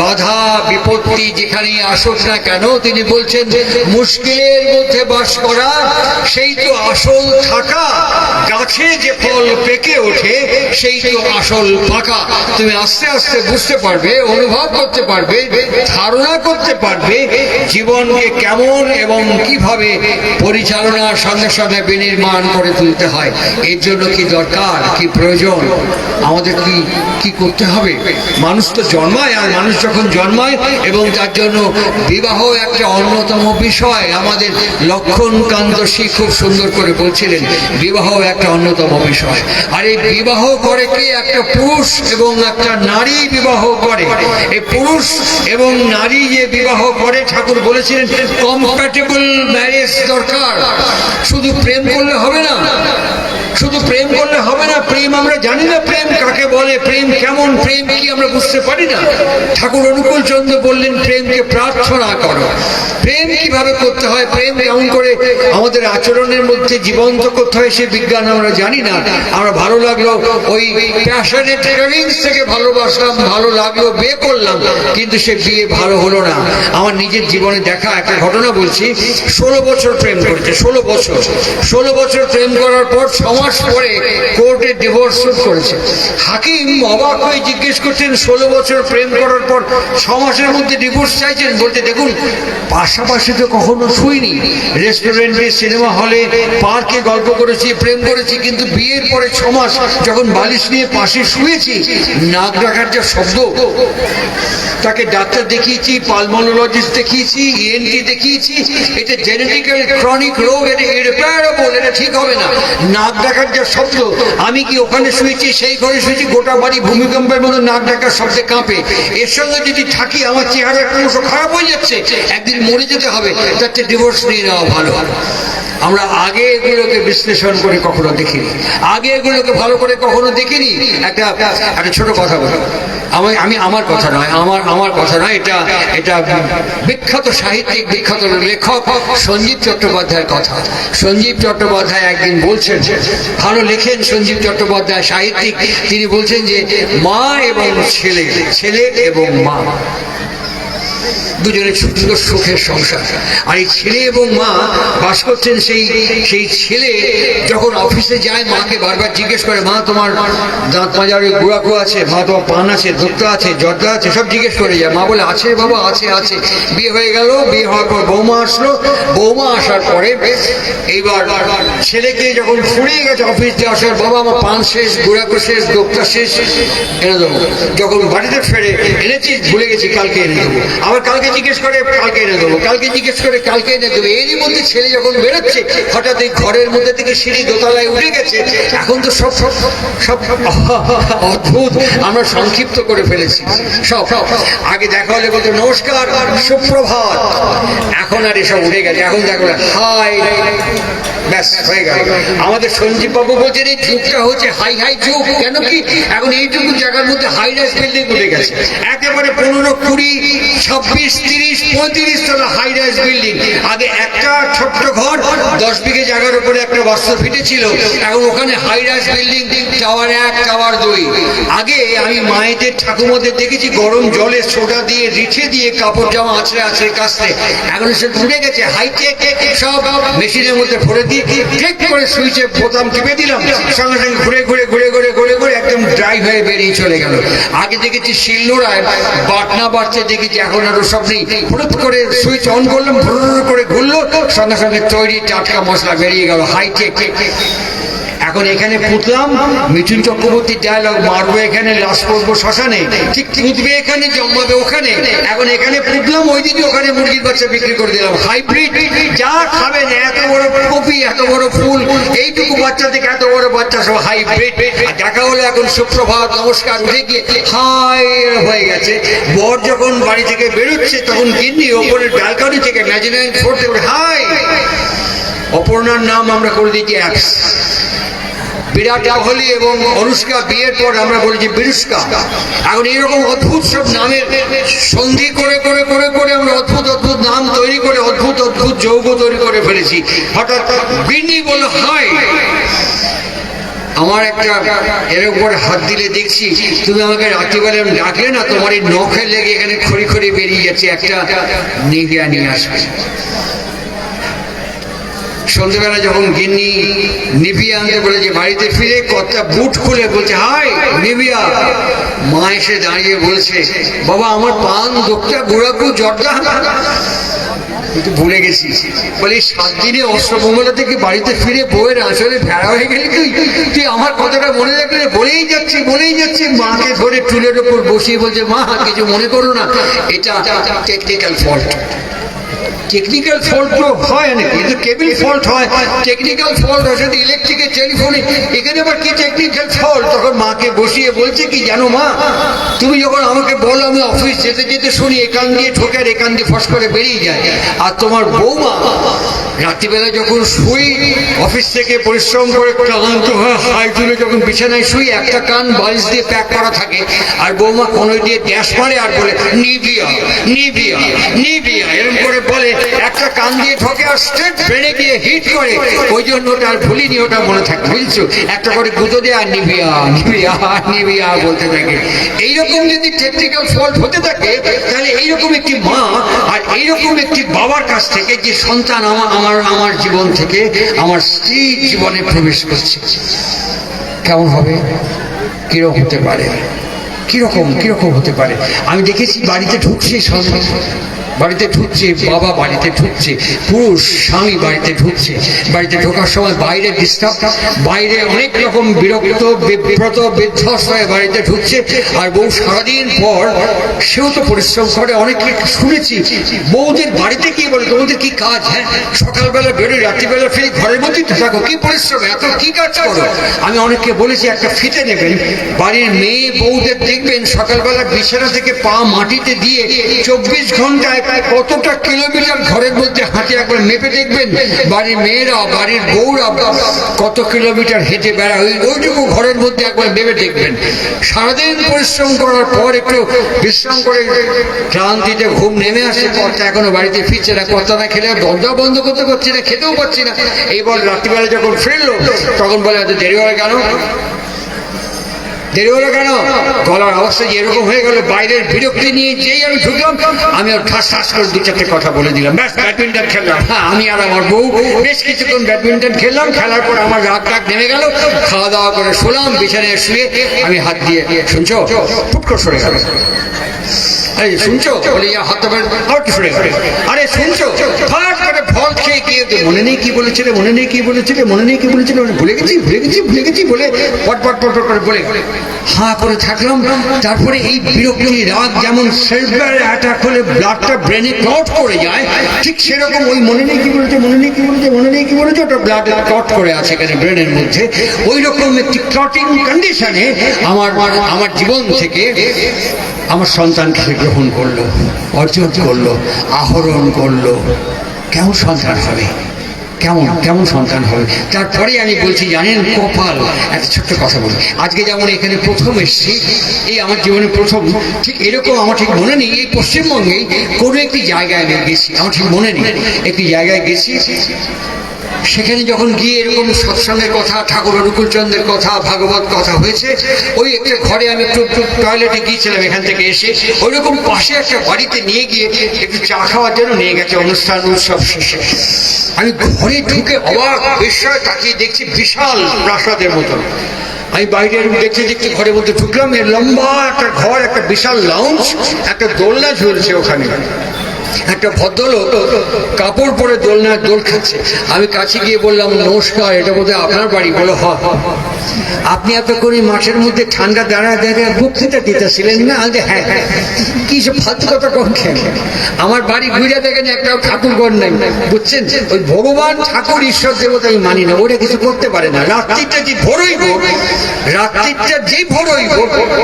বাধা, বিপত্তি যেখানে আসুক না কেন, তিনি বলছেন, মুশকিলের মধ্যে বাস করা, সেই তো আসল থাকা। গাছে যে ফল পেকে ওঠে, সেই তো আসল পাকা। তুমি আস্তে আস্তে বুঝতে পারবে, অনুভব করতে পারবে, ধারণা করতে পারবে, জীবনকে কেমন এবং কীভাবে পরিচালনার সঙ্গে সঙ্গে বিনির্মাণ করে তুলতে হয়। এর জন্য কি দরকার, কি প্রয়োজন? আমাদের কি কি করতে হবে? মানুষ তো জন্মায় আর মানুষ যখন জন্মায় এবং তার জন্য বিবাহ একটা অন্যতম বিষয়, আমাদের লক্ষণ কান্তসী খুব সুন্দর করে বলছিলেন, বিবাহ একটা অন্যতম বিষয়। আর এই বিবাহ করে কি? একটা পুরুষ এবং একটা নারী বিবাহ করে। এই পুরুষ এবং নারী যে বিবাহ করে, ঠাকুর বলেছিলেন কম্প্যাটেবল ম্যারেজ দরকার। শুধু প্রেম করলে হবে না শুধু প্রেম করলে হবে না, প্রেম আমরা জানি না প্রেম কাকে বলে, প্রেম কেমন, প্রেম কি আমরা বুঝতে পারি না। ঠাকুর অনুকূল চন্দ্র বললেন, প্রেমকে প্রার্থনা করো। প্রেম কীভাবে করতে হয়, প্রেম কেমন করে আমাদের আচরণের মধ্যে জীবন্ত করতে হয় সে বিজ্ঞান আমরা জানি না। আমরা ভালো লাগল ওই প্যাশনেট ক্রেভিংস থেকে ভালোবাসলাম, ভালো লাগল, বিয়ে করলাম, কিন্তু সে বিয়ে ভালো হলো না। আমার নিজের জীবনে দেখা একটা ঘটনা বলছি, ষোলো বছর প্রেম করেছে, ষোলো বছর। ষোলো বছর প্রেম করার পর ছ মাস পরে কোর্টে ডিভোর্স করেছে। হাকিম অবাক হয়ে জিজ্ঞেস করছেন, ষোলো বছর প্রেম করার পর ছ মাসের মধ্যে ডিভোর্স চাইছেন? বলতে দেখুন, পাশাপাশি তো কখনো শুইনি। রেস্টুরেন্টে সিনেমা হলে পার্কে গল্প করেছি, প্রেম করেছি, কিন্তু বিয়ের পরে ছ মাস যখন বালিশ নিয়ে পাশে শুয়েছি, নাক ডাকার যা শব্দ। তাকে ডাক্তার দেখিয়েছি, পালমোনোলজিস্ট দেখিয়েছি ইএনটি দেখিয়েছি, এটা জেনেটিক্যাল ক্রনিক রোগ, এটা ইরিপেয়ারেবল এটা ঠিক হবে না। নাক ডাকার যা শব্দ, আমি কি ওখানে শুয়েছি, সেই ঘরে শুয়েছি, গোটা বাড়ি ভূমিকম্পের মতো নাক ডাকার শব্দে কাঁপে। এর সঙ্গে যদি থাকি, আমার চেহারা ক্রমশ খারাপ হয়ে যাচ্ছে। একদিন মরে যেতে হবে তার চেয়ে ডিভোর্স নিয়ে নেওয়া ভালো। আমরা আগে এগুলোকে বিশ্লেষণ করে, কখনো দেখিনি। আগে এগুলোকে ভালো করে কখনো দেখিনি। একটা একটা ছোট কথা বলি। আমি আমি আমার কথা নয়, আমার আমার কথা নয়, এটা এটা বিখ্যাত সাহিত্যিক, বিখ্যাত লেখক সঞ্জীব চট্টোপাধ্যায়ের কথা। সঞ্জীব চট্টোপাধ্যায় একদিন বলছেন, ভালো লেখেন সঞ্জীব চট্টোপাধ্যায়, সাহিত্যিক। তিনি বলছেন যে, মা এবং ছেলে ছেলে এবং মা। দুজনে সুন্দর সুখের সংসার। আর এই ছেলে এবং মা বাস করছেন সেই সেই ছেলে যখন অফিসে যায়, মাকে বারবার জিজ্ঞেস করে, মা, তোমার দাঁত মাজারে গুড়াকু আছে, মা, তোমার পান আছে ধুক্তা আছে, জর্দা আছে? সব জিজ্ঞেস করে যায়। মা বলে, আছে বাবা, আছে আছে। বিয়ে হয়ে গেল, বিয়ে হওয়ার পর বৌমা আসলো। বৌমা আসার পরে এইবার ছেলেকে যখন ফুরিয়ে গেছে অফিস দিয়ে আসার, বাবা, আমার পান শেষ, গুড়াকু শেষ দোক্তা শেষ, এনে দেবো। যখন বাড়িতে ফেরে এনেছি, ভুলে গেছি, কালকে এনে দেবো। আবার কালকে জিজ্ঞেস করে, কালকে এনে দেবো। কালকে জিজ্ঞেস করে, কালকে এনে দেবো। এরই মধ্যে ছেলে যখন বেরোচ্ছে, হঠাৎ এই ঘরের মধ্যে থেকে সিঁড়ি দোতলায় উঠে গেছে। এখন তো সব সব সব অদ্ভুত। আমরা সংক্ষিপ্ত করে ফেলেছি। সব সব আগে দেখা হলে বলতো, নমস্কার, সুপ্রভাত। এখন আর এসব উঠে গেছে। এখন দেখো হাই আমাদের সঞ্জীব বাবু বলছেন, এই যুগটা হচ্ছে হাই হাই যুগ। কেন কি? এখন এইটুকু জায়গার মধ্যে হাই রাইস বিল্ডিং উঠে গেছে। একেবারে পনেরো, কুড়ি, ছাব্বিশ, তিরিশ, পঁয়ত্রিশ তলা হাই রাইস বিল্ডিং আগে একটা ছোট্ট ঘর, দশ বিঘে জায়গার উপরে একটা বস্ত্র ফিটে ছিল এখন ওখানে হাই রাইস বিল্ডিং টাওয়ার এক টাওয়ার দুই। আগে আমি মায়েদের, ঠাকুমাদের দেখেছি, গরম জলে সোডা দিয়ে, রিঠে দিয়ে, কাপড় জামা আছড়ে আছড়ে, কাচতে। এখন সে উঠে গেছে হাইটেক সব মেশিনের মধ্যে ভরে দিয়ে সঙ্গে সঙ্গে ঘুরে ঘুরে ঘুরে ঘুরে ঘুরে ঘুরে একদম ড্রাই হয়ে বেরিয়ে চলে গেল। আগে দেখেছি শিলনোড়ায় বাটনা বাড়ছে দেখেছি এখন আর সব করে সুইচ অন করলাম ভুরুর করে ঘুরলো, সঙ্গে সঙ্গে তৈরি টাটকা মশলা বেরিয়ে গেল। হাইটেক এখন এখানে পুতলাম, মিঠুন চক্রবর্তীর ডায়লগ মারবো এখানে, লাশ করব শ্মশানে। ঠিক পুতবে এখানে, জন্মাবে ওখানে। এখন এখানে পুতলাম ওই দিকে ওখানে মুরগির বাচ্চা বিক্রি করে দিলাম। হাইব্রিড যা খাবেন, এত বড় কপি, এত বড় ফুল, এইটুকু বাচ্চা থেকে এত বড় বাচ্চা সব হাইব্রিড দেখা হলো এখন সুপ্রভাত, নমস্কার, উঠে গিয়ে হাই হয়ে গেছে। বর যখন বাড়ি থেকে বেরোচ্ছে, তখন গিন্নি ওপরের ব্যালকনি থেকে ন্যাশনাল ফোর্থ হাই অপর্ণার নাম আমরা করে দিয়েছি অ্যাপস বিরাট কোহলি এবং অনুষ্কা বিয়ের পর আমরা বলি যে বিরুষ্কা। এখন এইরকম অদ্ভুত সব নামের সন্ধি করে করে করে করে আমরা অদ্ভুত অদ্ভুত নাম তৈরি করে, অদ্ভুত অদ্ভুত যৌগ তৈরি করে ফেলেছি। হঠাৎ বিনি বলল হাই! আমার একটা এর উপরে হাত দিলে দেখছি, তুমি আমাকে রাত্রিবেলা ডাকলে না, তোমার এই নখের লেগে এখানে খড়ি খড়ি বেরিয়ে যাচ্ছে, একটা নিভিয়া নিয়ে আসবে। সন্ধ্যেবেলা যখন গিন্নি নিবিয়া আনতে বলেছে বাড়িতে ফিরে কর্তা বুট খুলে বলছে হাই নিবিয়া মা এসে দাঁড়িয়ে বলছে, বাবা, আমার পান দোকটা গুড়াকু জর্দা। ভুলে গেছি। বলে, সাত দিনে অষ্টমঙ্গলা থেকে বাড়িতে ফিরে বউয়ের আঁচলে ভেড়া হয়ে গেলি তুই? তুই আমার কথাটা মনে রাখলে বলেই যাচ্ছি বলেই যাচ্ছি। মাকে ধরে টুলের ওপর বসিয়ে বলছে, মা, কিছু মনে করো না, এটা টেকনিক্যাল ফল্ট টেকনিক্যাল ফল্ট তো হয় না। কিন্তু কেবিল ফল্ট হয় টেকনিক্যাল ফল্ট হয়, সেটা ইলেকট্রিকের টেলিফোনে এখানে আবার কি টেকনিক্যাল ফল্ট তখন মাকে বসিয়ে বলছে কি, জানো মা, তুমি যখন আমাকে বলো, আমি অফিস যেতে যেতে শুনি, এখান দিয়ে ঠোকে আর এখান দিয়ে ফস করে বেরিয়ে যায়। আর তোমার বৌমা, রাত্রিবেলা যখন শুই অফিস থেকে পরিশ্রম করে ক্লান্ত হয়ে হাই তুলে যখন বিছানায় শুই, একটা কান বালিশ দিয়ে প্যাক করা থাকে। আর বৌমা কোনো দিয়ে ড্যাশ মারে আর বলে নিবিয়া নিবিয়া নিবিয়া এরকম করে বলে একটা কান দিয়ে ঠকে আর স্ট্রেট ব্রেনে গিয়ে হিট করে। ওই জন্য ওটা আর ভুলিনি, ওটা মনে থাকে, বুঝছ? একটা করে গুঁতো দেয় আর নিবিয়া নিবিয়া নিবিয়া বলতে থাকে। এইরকম যদি টেকনিক্যাল ফল্ট হতে থাকে, তাহলে এইরকম একটি মা আর এইরকম একটি বাবার কাছ থেকে যে সন্তান আমার আমার আমার জীবন থেকে আমার স্ত্রী জীবনে প্রবেশ করছে। কেমন হবে? কীরকম হতে পারে? কীরকম কীরকম হতে পারে? আমি দেখেছি বাড়িতে ঢুকছে সঙ্গে বাড়িতে ঢুকছে, বাবা বাড়িতে ঢুকছে, পুরুষ, স্বামী বাড়িতে ঢুকছে। বাড়িতে ঢোকার সময় বাইরে ডিস্টার্ব বাইরে অনেক রকম বিরক্ত বিব্রত বিধ্বস্ত হয়ে বাড়িতে ঢুকছে। আর বউ সারাদিন পর, সেও তো পরিশ্রম করে, অনেক শুনেছি। বউদের বাড়িতে কি বলে, তোমাদের কি কাজ হ্যাঁ? সকালবেলা বেরোয় রাত্রিবেলা ফিরে, ঘরের মধ্যেই তো থাকো, কি পরিশ্রম, এত কি কাজ করো? আমি অনেককে বলেছি, একটা ফিতে নেবেন। বাড়ির মেয়ে বউদের দেখবেন, সকালবেলা বিছানা থেকে পা মাটিতে দিয়ে চব্বিশ ঘন্টায় কতটা কিলোমিটার ঘরের মধ্যে হাঁটে একবার মেপে দেখবেন? বাড়ির মেয়েরা, বাড়ির বউরা কত কিলোমিটার হেঁটে বেড়া ওই ওইটুকু ঘরের মধ্যে একবার মেপে দেখবেন। সারাদিন পরিশ্রম করার পর একটু বিশ্রাম করে ক্লান্তিতে ঘুম নেমে আসছে কর্তা এখনও বাড়িতে ফিরছে না। কর্তা না খেলে দরজা বন্ধ করতে পারছি না, খেতেও পারছি না। এইবার রাত্রিবেলা যখন ফিরলো, তখন বলে, এত দেরি হয়ে কেন দেরি হলো কেন? গলার অবস্থা যে এরকম হয়ে গেল, বাইরের বিরক্তি নিয়ে যেই আমি ঢুকলাম, আমি ওর ঠাস ঠাস করে দু চারটে কথা বলে দিলাম। ব্যাস, ব্যাডমিন্টন খেললাম। হ্যাঁ আমি আর আমার বউ বেশ কিছুক্ষণ ব্যাডমিন্টন খেললাম, খেলার পর আমার রাগ রাগ নেমে গেল, খাওয়া দাওয়া করে শুলাম, বিছানায় শুয়ে আমি হাত দিয়ে, শুনছো? ফুট করে সরে গেল। শুনছো? বলে ইয়া হাত আরে শুনছো? ফাট করে ফল খেয়ে গিয়ে মনে নেই কি বলেছিলে মনে নেই কি বলেছিলে মনে নেই কি বলেছিলে বলে, ভুলে গেছি ভুলে গেছি ভুলে গেছি বলে পট পট পট করে বলে। হাঁ করে থাকলাম তারপরে এই বিরক্তি রাগ যেমন সেলফার অ্যাটাক হলে ব্লাডটা ব্রেনে ক্লট করে যায় ঠিক সেরকম ওই মনে নেই কি বলেছে মনে নেই কি বলেছে মনে নেই কি বলেছে ওটা ব্লাড ক্লট করে আছে এখানে ব্রেনের মধ্যে। ওই রকম একটি ক্লটিং কন্ডিশনে আমার আমার জীবন থেকে আমার সন্তানকে সে গ্রহণ করল, অর্জন করল, আহরণ করল। কেমন সন্তান হবে? কেমন কেমন সন্তান হবে? তারপরে আমি বলছি, জানেন কপাল, একটা ছোট্ট কথা বলি। আজকে যেমন এখানে প্রথম এসেছি, এই আমার জীবনে প্রথম, ঠিক এরকম আমার ঠিক মনে নেই, এই পশ্চিমবঙ্গেই কোনো একটি জায়গায় আমি গেছি, আমার ঠিক মনে নেই। একটি জায়গায় গেছি সেখানে যখন গিয়ে এরকম সৎসঙ্গের কথা, ঠাকুর অনুকূলচন্দ্রের কথা, ভাগবত কথা হয়েছে, ওই একটা ঘরে আমি একটু টয়লেটে গিয়েছিলাম এখান থেকে এসে। ওই রকম পাশে একটা বাড়িতে নিয়ে গিয়ে একটু চা খাওয়ার জন্য নিয়ে গেছে অনুষ্ঠান উৎসব শেষে। আমি ঘরে ঢুকে অবাক বিস্ময় তাকিয়ে দেখছি বিশাল প্রাসাদের মতন। আমি বাইরে দেখতে দেখতে ঘরের মধ্যে ঢুকলাম এর লম্বা একটা ঘর, একটা বিশাল লাউঞ্জ একটা দোলনা ঝুলছে ওখানে। একটা ভদ্রলোক কাপড় পরে দোলনায় দোল খাচ্ছে। আমি কাছে গিয়ে বললাম নমস্কার এটা বোধহয় আপনার বাড়ি। বলো হ। আপনি এতক্ষণ এই মাঠের মধ্যে ঠান্ডা দাঁড়ায় দাঁড়ায় বক্তৃতা দিতেছিলেন না? আমি হ্যাঁ হ্যাঁ কি সব ফালতু কথা খেয়ে আমার বাড়ি ঘুরে দেখেন একটাও ঠাকুর ঘর নেই। বুঝছেন? ওই ভগবান, ঠাকুর, ঈশ্বর, দেবতা আমি মানি না। ওটা কিছু করতে পারে না। রাত্রিটা যে ভোরইব রাত্রিটা যে ভোরইব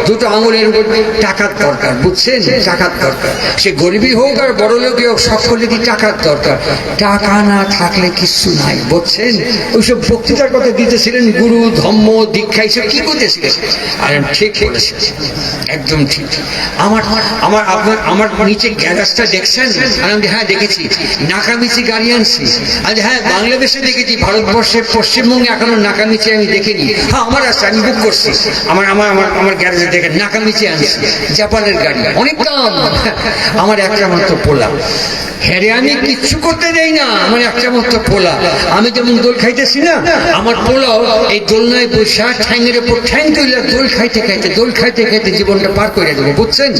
দুটো আঙুলের টাকার দরকার, বুঝছেন? টাকার দরকার। সে গরিবই হোক আর বড় বড় লোকে সকলেরই টাকার দরকার? টাকা না থাকলে কিছু নাই, বুঝছেন? ওইসব বক্তৃতার কথা দিতেছিলেন, গুরু, ধম্ম, দীক্ষা, এইসব কি করতেছিলেন? আর আমি ঠিক একদম ঠিক। আমার আমার, আপনার, আমার নিচে গ্যারাজটা দেখছেন? আমি হ্যাঁ দেখেছি। নাকামিচি গাড়ি আনছি। আজ হ্যাঁ বাংলাদেশে দেখেছি, ভারতবর্ষের পশ্চিমবঙ্গে এখনও নাকামিচি আমি দেখিনি। হ্যাঁ আমার আছে, আমি বুক করছি। আমার আমার আমার আমার গ্যারেজে দেখে নাকামিচি আনছি, জাপানের গাড়ি। অনেক দাম। আমার একটা মাত্র পোলা। হ্যারে, আমি কিচ্ছু করতে দেই না। আমার একটা মাত্র পোলা। আমি যেমন দোল খাইতেছি না, আমার পোলাও এই দোলনায় বৈশা ঠ্যাংয়ের উপর ঠ্যাং তুইলা দোল খাইতে খাইতে, দোল খাইতে খাইতে জীবনটা পার করে দেবো, বুঝছেন?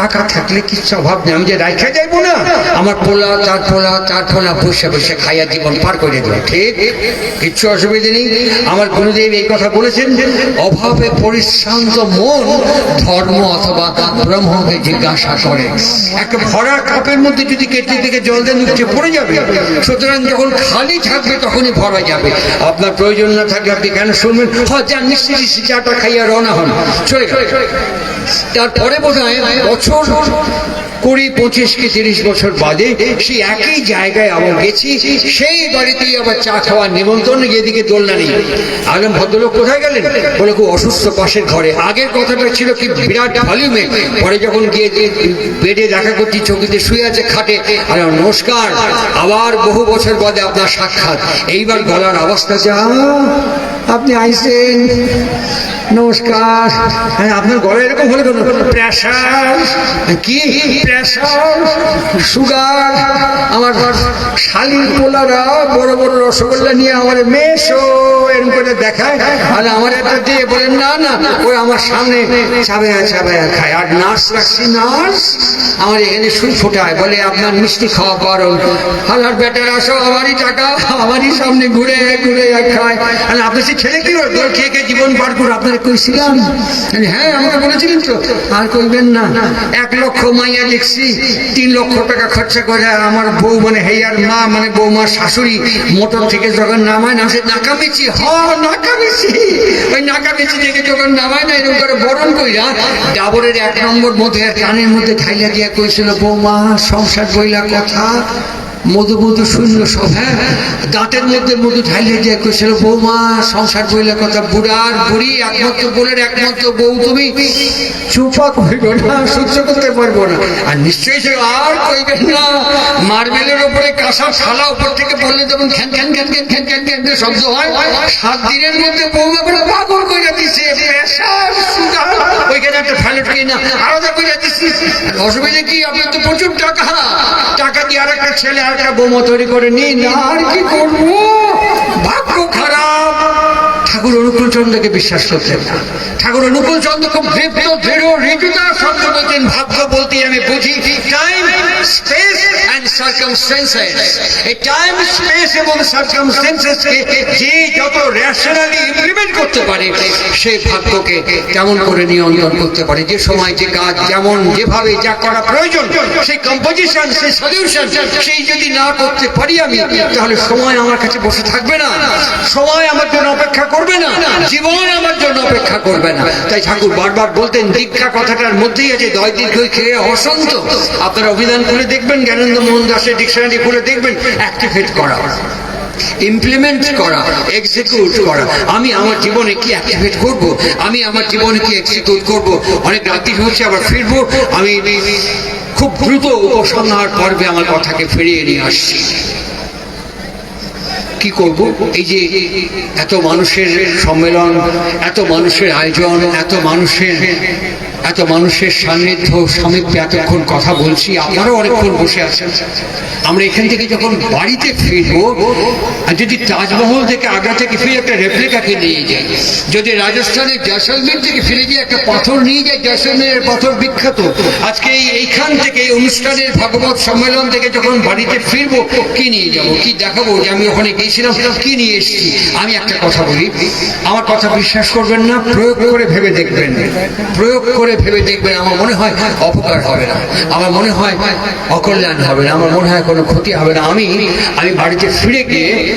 টাকা থাকলে কিচ্ছু অভাব নেই, আমি যে রাইখা যাইবো না, আমার পোলা তার পোলা তার পোলা বসে বসে খাইয়া জীবন পার করে দেবো, ঠিক? কিচ্ছু অসুবিধা নেই। আমার গুরুদেব এই কথা বলেছেন অভাবে পরিশ্রান্ত মন ধর্ম অথবা ব্রহ্মকে জিজ্ঞাসা করে। একটা ভরা কাপের মধ্যে যদি কেটে থেকে জল দেন উঠে পড়ে যাবে। সুতরাং যখন খালি থাকবে, তখনই ভরা যাবে। আপনার প্রয়োজন না থাকলে আপনি কেন শুনবেন? হ্যাঁ যান নিশ্চয়ই চাটা খাইয়া রওনা হন। চলে তারপরে বোধ হয় বছর কুড়ি, পঁচিশ কি তিরিশ বছর বাদে সেই একই জায়গায় আবার গেছি, সেই বাড়িতেই আবার চা খাওয়ার নিমন্ত্রণ, এদিকে দোলনা নেই। আলম ভদ্রলোক কোথায় গেলেন? বলে খুব অসুস্থ পাশের ঘরে। আগের কথাটা ছিল কি বিরাট ভলিউমে পরে যখন গিয়ে বেডে দেখা করছি, চকিতে শুয়ে আছে খাটে, আর নমস্কার, আবার বহু বছর বাদে আপনার সাক্ষাৎ। এইবার গলার অবস্থা যা আপনি আইসেন। নমস্কার। আপনার গলা এরকম হলে কেন? প্রেশার। কি? Pressure sugar. আমার শালির পোলারা বড় বড় রসগোল্লা নিয়ে আমার মেশো এরকম করে দেখায়। আর আমার একটা দিয়ে বলেন, না না, ওই আমার সামনে চাবে চাবে খায়। আর নার্স রাখছি, নার্স? আমার এখানে সুই ফোটায়, বলে আপনার মিষ্টি খাওয়া পারো হালার বেটার আসো, আমারই টাকা, আমারই সামনে ঘুরে ঘুরে খায়। আর আপনি সে খেলে কি দোল খেয়ে খেয়ে জীবন পার করে আপনারা কইছিলাম হ্যাঁ আমাকে বলেছিলেন তো। আর কইবেন না, এক লক্ষ মাইয়া লিখছি তিন লক্ষ টাকা খরচা করে আমার বউ মানে হেয়ার মা মানে বৌমার শাশুড়ি। মোটর থেকে যখন নামায় না, সে নাকামেছি হ নাকামেছি ওই নাকামেছি থেকে যখন নামায় না, এরকম করে বরণ কইরা ডাবরের এক নম্বর মধ্যে কানের মধ্যে ঠাইলা দিয়া কইছিল, বৌমা, সংসার বইলা কথা মধু মধু শূন্য সব হ্যাঁ? দাঁতের মধ্যে মধু ঢাইলে দিয়ে কইছিল বৌমা সংসার বইলে কথা বুড়ার বুড়ি, একমাত্র বোনের, একমাত্র বউ, তুমি চুপা কইব না, সহ্য করতে পারব না। আর নিশ্চয়ই সে আর কইবেন না। মার্বেলের ওপরে কাঁসা থালা উপর থেকে বললে যেমন খ্যান খ্যান খ্যান খ্যান খ্যান খ্যান খ্যান করে শব্দ হয়, সাত দিনের মধ্যে বৌমা করে পাগল করে দিছে ওইখানে একটা ফ্যালেট কিনে আলাদা করে দিচ্ছি অসুবিধা কি, আপনার তো প্রচুর টাকা। টাকা দিয়ে আর একটা ছেলে একটা বোমা তৈরি করে নিন আর কি করব? ভাগ্য খারাপ। ঠাকুর অনুকূল চন্দ্রকে বিশ্বাস করতেন ঠাকুর অনুকূল চন্দ্র খুব দৃপ্ত দৃঢ় ঋতুতা শব্দ বলতেন ভাগ্য বলতে আমি বুঝি। টাইম স্পেস সার্কামস্টেন্সেস এই টাইম স্পেস এবং যে যত রেশনালি ইমপ্লিমেন্ট করতে পারে, সেই ভাগ্যকে তেমন করে নিয়ন্ত্রণ করতে পারে? যে সময় যে কাজ যেমন যেভাবে যা করা প্রয়োজন, সেই কম্পোজিশন সেই সলিউশন সেই যদি না করতে পারি আমি, তাহলে সময় আমার কাছে বসে থাকবে না। সময় আমার জন্য অপেক্ষা করবে না। জীবন আমার জন্য অপেক্ষা করবে না। তাই ঠাকুর বারবার বলতেন, দীক্ষা কথাটার মধ্যেই আছে, দয় দীর্ঘ খেয়ে অসন্ত। আপনারা অভিধান খুলে দেখবেন, জ্ঞানেন্দ্র মোহন দাসের ডিকশনারি খুলে দেখবেন অ্যাক্টিভেট করা ইমপ্লিমেন্ট করা এক্সিকিউট করা। আমি আমার জীবনে কি অ্যাক্টিভেট করব? আমি আমার জীবনে কি এক্সিকিউট করব? অনেক রাত্রি হচ্ছে আবার ফিরবো। আমি খুব দ্রুত উপসংহার পর্বে আমার কথাকে ফিরিয়ে নিয়ে আসছি। কি করব? এই যে এত মানুষের সম্মেলন, এত মানুষের আয়োজন, এত মানুষের এত মানুষের সান্নিধ্য সামীপ্যে এতক্ষণ কথা বলছি, আপনারাও অনেকক্ষণ বসে আছেন। আমরা এখান থেকে যখন বাড়িতে ফিরবো, আর যদি তাজমহল থেকে আগ্রা থেকে ফিরে একটা রেপ্লিকাকে নিয়ে যাই, যদি রাজস্থানের জয়সলমের থেকে ফিরে গিয়ে একটা পাথর নিয়ে যাই, জয়সলমের পাথর বিখ্যাত, আজকে এইখান থেকে, এই অনুষ্ঠানের ভাগবত সম্মেলন থেকে যখন বাড়িতে ফিরবো, কি নিয়ে যাব, কি দেখাবো যে আমি ওখানে গিয়েছিলাম, কি নিয়ে এসেছি? আমি একটা কথা বলি, আমার কথা বিশ্বাস করবেন না, প্রয়োগ করে ভেবে দেখবেন, প্রয়োগ করে ভেবে দেখবেন আমার মনে হয় অপকার হবে না। আমার মনে হয় অকল্যাণ হবে না। আমার মনে হয় কোনো ক্ষতি হবে না। আমি আমি বাড়িতে ফিরে গিয়ে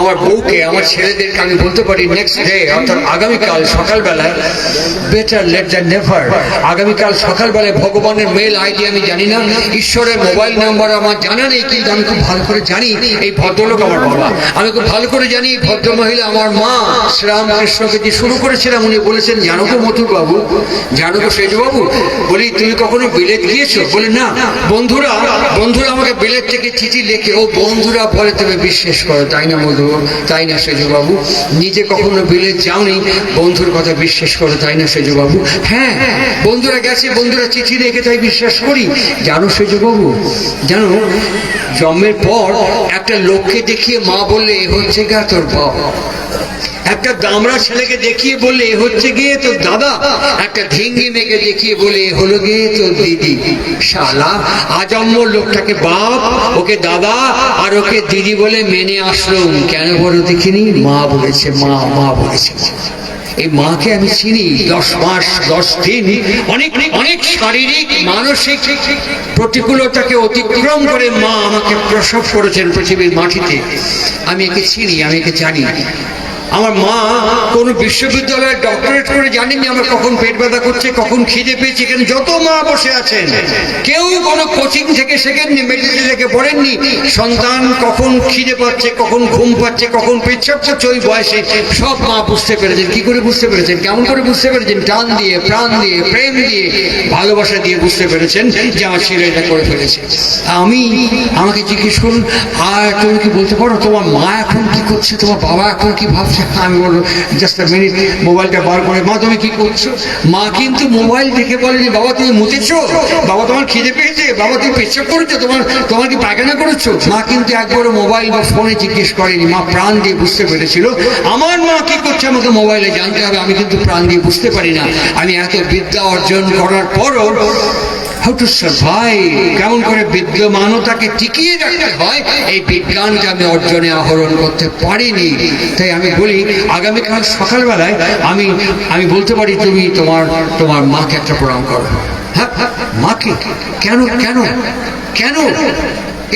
আমার বউকে, আমার ছেলেদেরকে আমি বলতে পারি নেক্সট ডে অর্থাৎ আগামীকাল সকালবেলায় বেটার লেট দ্যান নেভার আগামীকাল সকালবেলায় ভগবানের মেল আইডি আমি জানি না, ঈশ্বরের মোবাইল নাম্বার আমার জানা নেই, কিন্তু আমি খুব ভালো করে জানি এই ভদ্রলোক আমার বাবা। আমি খুব ভালো করে জানি এই ভদ্র মহিলা আমার মা। শ্রীরামকৃষ্ণকে যে শুরু করেছিলাম, উনি বলেছেন জানো তো মধুর বাবু জানো তো সেজ বাবু বলি, তুমি কখনো বিলেত গিয়েছো বলে, না। বন্ধুরা বন্ধুরা আমাকে বিলেত থেকে চিঠি লেখে, ও বন্ধুরা বলে তুমি বিশ্বাস করো, তাই না মধু? তাই না সেজুবাবু? নিজে কখনো বিলে যাওনি, বন্ধুর কথা বিশ্বাস করো, তাই না সেজুবাবু? হ্যাঁ বন্ধুরা গেছে, বন্ধুরা চিঠি রেখে তাই বিশ্বাস করি। জানো সেজুবাবু, জানো, জন্মের পর একটা লোককে দেখিয়ে মা বললে, এ হচ্ছে গা তোর বাপ। একটা দামড়া ছেলেকে দেখিয়ে বলে হচ্ছে গিয়ে তোর দাদা? একটা ঢিঙ্গি মেয়েকে দেখিয়ে বলে হলো গিয়ে তোর দিদি। শালা, আজম্ম লোকটাকে বাপ, ওকে দাদা আর ওকে দিদি বলে মেনে আসলাম কেন বলো দেখিনি? মা বলেছে, মা মা বলেছে এই মাকে আমি চিনি, দশ মাস, দশ দিন। অনেক অনেক শারীরিক, মানসিক প্রতিকূলতাকে অতিক্রম করে মা আমাকে প্রসব করেছেন পৃথিবীর মাটিতে। আমি একে চিনি, আমি একে জানি। আমার মা কোন বিশ্ববিদ্যালয়ে ডক্টরেট করে জানেননি আমার কখন পেট ব্যথা করছে, কখন খিদে পেয়েছে, এখানে যত মা বসে আছেন, কেউ কোনো কোচিং থেকে শেখেননি মেডিকেল থেকে পড়েননি, সন্তান কখন খিদে পাচ্ছে, কখন ঘুম পাচ্ছে, কখন পেচ্ছাপ করছে ওই বয়সে, সব মা বুঝতে পেরেছেন, কি করে বুঝতে পেরেছেন, কেমন করে বুঝতে পেরেছেন, টান দিয়ে, প্রাণ দিয়ে, প্রেম দিয়ে, ভালোবাসা দিয়ে বুঝতে পেরেছেন যে আমার ছেলে এটা করে ফেলেছে। আমি, আমাকে জিজ্ঞেস করুন, আর তুমি কি বলতে পারো, তোমার মা এখন কি করছে, তোমার বাবা এখন কি ভাবছে? আমি বলব জাস্ট মিনিট মোবাইলটা বার করে, মা, তুমি কি করছ? মা, কিন্তু মোবাইল দেখে বলেনি বাবা, তুমি মুতেছো বাবা, তোমার খিদে পেয়েছে? বাবা, তুমি পেচ্ছাপ করেছ? তোমার তোমার কি পায়খানা করেছ? মা, কিন্তু একবারও মোবাইল বা ফোনে জিজ্ঞেস করেনি। মা, প্রাণ দিয়ে বুঝতে পেরেছিল। আমার মা কি করছে আমাকে মোবাইলে জানতে হবে? আমি কিন্তু প্রাণ দিয়ে বুঝতে পারি না। আমি এত বিদ্যা অর্জন করার পরও হাউ টু সার্ভাইভ কেমন করে বিদ্যমানতাকে টিকিয়ে রাখতে হয় এই বিজ্ঞানটা আমি অর্জনে আহরণ করতে পারিনি। তাই আমি বলি আগামীকাল সকালবেলায় আমি আমি বলতে পারি তুমি তোমার তোমার মাকে একটা প্রণাম করো। হ্যাঁ, মাকে? কেন কেন? কেন?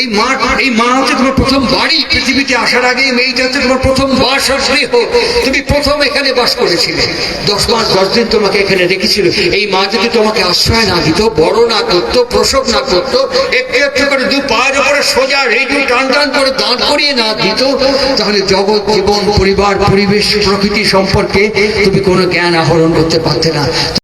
এই মা এই মা হচ্ছে তোমার প্রথম বাড়ি। পৃথিবীতে আসার আগে মেয়েটা হচ্ছে তোমার প্রথম বাস গৃহ তুমি প্রথম এখানে বাস করেছিলে। দশ মাস, দশ দিন তোমাকে এখানে রেখেছিল। এই মা যদি তোমাকে আশ্রয় না দিত, বড় না করতো, প্রসব না করতো, একটু একটু করে দু পায়ের উপরে সোজা রেডিও টান টান করে দাঁড় করিয়ে না দিত, তাহলে জগৎ, জীবন, পরিবার, পরিবেশ, প্রকৃতি সম্পর্কে তুমি কোনো জ্ঞান আহরণ করতে পারতে না।